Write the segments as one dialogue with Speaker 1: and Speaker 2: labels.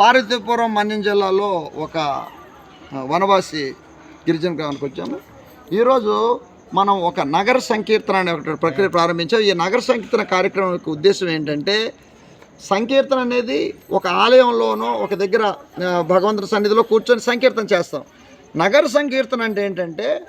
Speaker 1: పార్వతీపురం మన్యం జిల్లాలో ఒక వనవాసి గిరిజన గ్రామానికి వచ్చాము. ఈరోజు మనం ఒక నగర సంకీర్తన అనే ఒక ప్రక్రియ ప్రారంభించాం. ఈ నగర సంకీర్తన కార్యక్రమం యొక్క ఉద్దేశం ఏంటంటే సంకీర్తన అనేది ఒక ఆలయంలోనో ఒక దగ్గర భగవంతుని సన్నిధిలో కూర్చొని సంకీర్తన చేస్తాం. నగర సంకీర్తన అంటే ఏంటంటే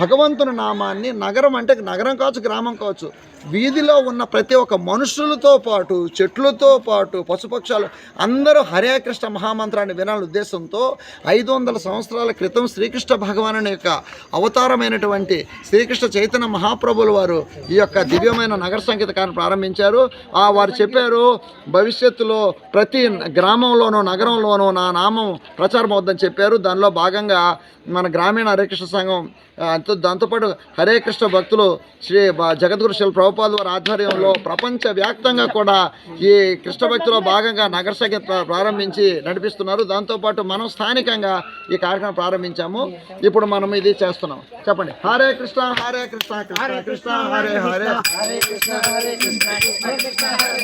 Speaker 1: భగవంతుని నామాన్ని నగరం అంటే నగరం కావచ్చు గ్రామం కావచ్చు వీధిలో ఉన్న ప్రతి ఒక్క మనుషులతో పాటు చెట్లతో పాటు పశుపక్షాలు అందరూ హరే కృష్ణ మహామంత్రాన్ని వినాలని ఉద్దేశంతో ఐదు వందల సంవత్సరాల క్రితం శ్రీకృష్ణ భగవానుని యొక్క అవతారమైనటువంటి శ్రీకృష్ణ చైతన్య మహాప్రభుల వారు ఈ యొక్క దివ్యమైన నగర సంగీతకాన్ని ప్రారంభించారు. ఆ వారు చెప్పారు భవిష్యత్తులో ప్రతి గ్రామంలోనూ నగరంలోనూ నా నామం ప్రచారం అవుద్దని చెప్పారు. దానిలో భాగంగా మన గ్రామీణ హరే కృష్ణ సంఘం దాంతోపాటు హరే కృష్ణ భక్తులు శ్రీ జగద్గురు శిల ప్రభుపాద వారి ఆధ్వర్యంలో ప్రపంచ వ్యాప్తంగా కూడా ఈ కృష్ణ భక్తిలో భాగంగా నగర సంగీత ప్రారంభించి నడిపిస్తున్నారు దాంతోపాటు మనం స్థానికంగా ఈ కార్యక్రమం ప్రారంభించాము ఇప్పుడు మనం ఇది చేస్తున్నాం చెప్పండి హరే కృష్ణ హరే కృష్ణ కృష్ణ కృష్ణ హరే హరే హరే కృష్ణ హరే కృష్ణ కృష్ణ కృష్ణ హరే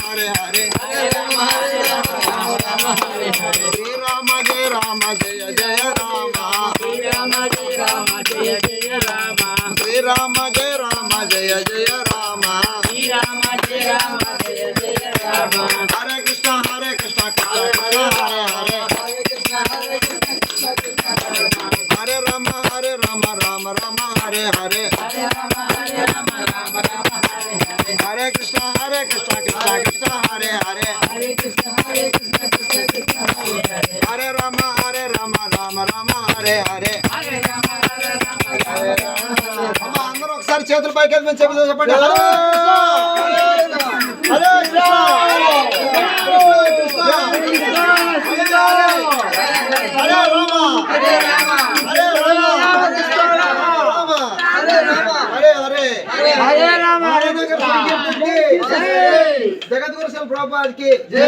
Speaker 1: హరే హరే
Speaker 2: హరే రామ హరే రామ రామ రామ హరే హరే
Speaker 1: శ్రీరామ జయ రామ జయ జయ రామ
Speaker 2: శ్రీరామ జయ రామ జయ జయ రామ
Speaker 1: శ్రీరామ జయ రామ జయ జయ రామ
Speaker 2: శ్రీరామ జయ రామ జయ జయ రామ
Speaker 1: హరే కృష్ణ హరే కృష్ణ కృష్ణ కృష్ణ హరే హరే
Speaker 2: హరే కృష్ణ హరే కృష్ణ కృష్ణ కృష్ణ హరే హరే
Speaker 1: హరే రామ హరే రామ రామ రామ
Speaker 2: హరే
Speaker 1: హరే కృష్ణ హరే కృష్ణ కృష్ణ కృష్ణ హరే హరే
Speaker 2: హరే కృష్ణ హరే కృష్ణ కృష్ణ కృష్ణ హరే హరే
Speaker 1: హరే రామ హరే రామ రామ రామ హరే హరే
Speaker 2: హరే రామ హరే రామ రామ రామ హరే
Speaker 1: అమ్మ, అందరూ ఒకసారి చేతులు పైకి ఎత్తి మేము చెబుతూ చెప్పండి హరే కృష్ణ హరే కృష్ణ హరే రామ
Speaker 2: హరే రామ
Speaker 1: హరే రామ కృష్ణ రామ హరే రామ హరే హరే
Speaker 2: హరే రామ
Speaker 1: హరే నగర్ సంకీర్తనకి జై జగద్గురు శిల ప్రభుపాదకి జై.